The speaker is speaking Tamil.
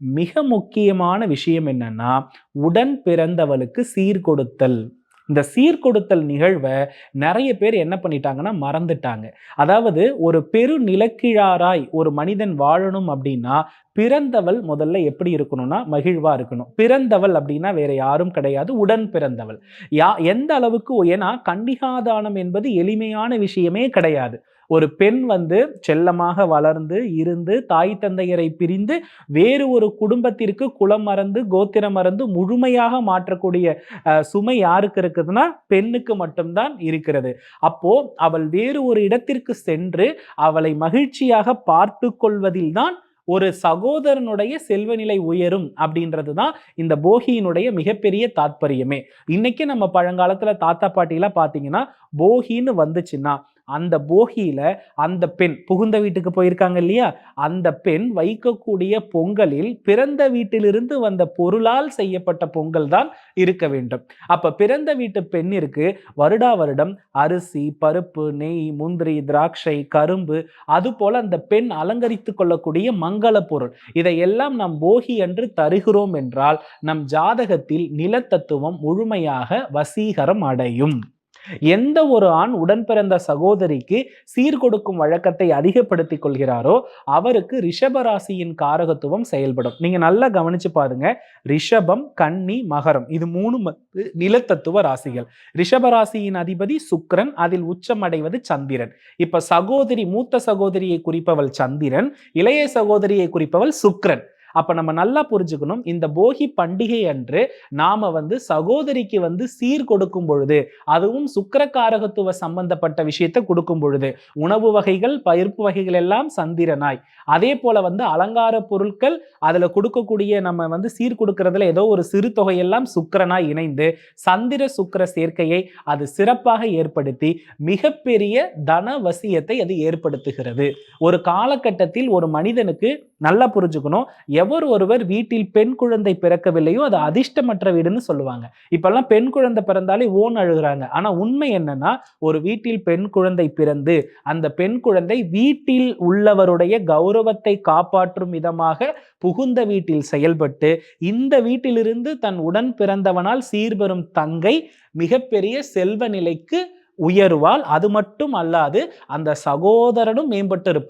மிக முக்கியமான விஷயம் என்னன்னா உடன் பிறந்தவளுக்கு சீர்கொடுத்தல். இந்த சீர்கொடுத்தல் நிகழ்வை நிறைய பேர் என்ன பண்ணிட்டாங்கன்னா மறந்துட்டாங்க. அதாவது ஒரு பெரு நிலக்கிழாராய் ஒரு மனிதன் வாழணும் அப்படின்னா பிறந்தவள் முதல்ல எப்படி இருக்கணும்னா மகிழ்வா இருக்கணும். பிறந்தவள் அப்படின்னா வேற யாரும் கிடையாது உடன் பிறந்தவள். யா எந்த அளவுக்கு ஏன்னா கண்டிகாதானம் என்பது எளிமையான விஷயமே கிடையாது. ஒரு பெண் வந்து செல்லமாக வளர்ந்து இருந்து தாய் தந்தையரை பிரிந்து வேறு ஒரு குடும்பத்திற்கு குலம் மறந்து கோத்திரம் மறந்து முழுமையாக மாற்றக்கூடிய சுமை யாருக்கு இருக்குதுன்னா பெண்ணுக்கு மட்டும்தான் இருக்கிறது. அப்போ அவள் வேறு ஒரு இடத்திற்கு சென்று அவளை மகிழ்ச்சியாக பார்த்து கொள்வதில் தான் ஒரு சகோதரனுடைய செல்வநிலை உயரும் அப்படின்றது தான் இந்த போகியினுடைய மிகப்பெரிய தாத்பரியமே. இன்னைக்கு நம்ம பழங்காலத்தில் தாத்தா பாட்டிலாம் பார்த்தீங்கன்னா போகின்னு வந்துச்சுன்னா அந்த போகியில அந்த பெண் புகுந்த வீட்டுக்கு போயிருக்காங்க இல்லையா? அந்த பெண் வைக்கக்கூடிய பொங்கலில் பிறந்த வீட்டிலிருந்து வந்த பொருளால் செய்யப்பட்ட பொங்கல் தான் இருக்க வேண்டும். அப்ப பிறந்த வீட்டு பெண்ணிற்கு வருடா வருடம் அரிசி பருப்பு நெய் முந்திரி திராட்சை கரும்பு அது போல அந்த பெண் அலங்கரித்து கொள்ளக்கூடிய மங்கள பொருள். இதையெல்லாம் நாம் போகி என்று தருகிறோம் என்றால் நம் ஜாதகத்தில் நிலத்தத்துவம் முழுமையாக வசீகரம் அடையும். எந்த ஒரு ஆண் உடன் பிறந்த சகோதரிக்கு சீர்கொடுக்கும் வழக்கத்தை அதிகப்படுத்தி கொள்கிறாரோ அவருக்கு ரிஷபராசியின் காரகத்துவம் செயல்படும். நீங்க நல்லா கவனிச்சு பாருங்க. ரிஷபம் கன்னி மகரம் இது மூணு நிலத்தத்துவ ராசிகள். ரிஷபராசியின் அதிபதி சுக்கரன் அதில் உச்சம் அடைவது சந்திரன். இப்ப சகோதரி மூத்த சகோதரியை குறிப்பவள் சந்திரன் இளைய சகோதரியை குறிப்பவள் சுக்கரன். அப்ப நம்ம நல்லா புரிஞ்சுக்கணும் இந்த போகி பண்டிகை அன்று நாம வந்து சகோதரிக்கு வந்து சீர் கொடுக்கும் பொழுது அதுவும் சுக்கரக்காரகத்துவ சம்பந்தப்பட்ட விஷயத்தை கொடுக்கும் பொழுது உணவு வகைகள் பயிர்ப்பு வகைகள் எல்லாம் சந்திரனாய். அதே போல வந்து அலங்கார பொருட்கள் அதுல கொடுக்கக்கூடிய நம்ம வந்து சீர் கொடுக்கறதுல ஏதோ ஒரு சிறு தொகையெல்லாம் சுக்கரனாய் இணைந்து சந்திர சுக்கர சேர்க்கையை அது சிறப்பாக ஏற்படுத்தி மிகப்பெரிய தன வசியத்தை அது ஏற்படுத்துகிறது. ஒரு காலகட்டத்தில் ஒரு மனிதனுக்கு நல்லா புரிஞ்சுக்கணும் எவர் ஒருவர் வீட்டில் பெண் குழந்தை பிறக்கவில்லையோ அது அதிர்ஷ்டமற்ற வீடுன்னு சொல்லுவாங்க. இப்பெல்லாம் பெண் குழந்தை பிறந்தாலே ஓன் அழுகிறாங்க. ஆனா உண்மை என்னன்னா ஒரு வீட்டில் பெண் குழந்தை பிறந்து அந்த பெண் குழந்தை வீட்டில் உள்ளவருடைய கௌரவத்தை காப்பாற்றும் விதமாக புகுந்த வீட்டில் செயல்பட்டு இந்த வீட்டிலிருந்து தன் உடன் பிறந்தவனால் சீர்வரும் தங்கை மிகப்பெரிய செல்வ நிலைக்கு உயர்வால் அது மட்டும் அல்லாது அந்த சகோதரனும் மேம்பட்டு இருப்பான்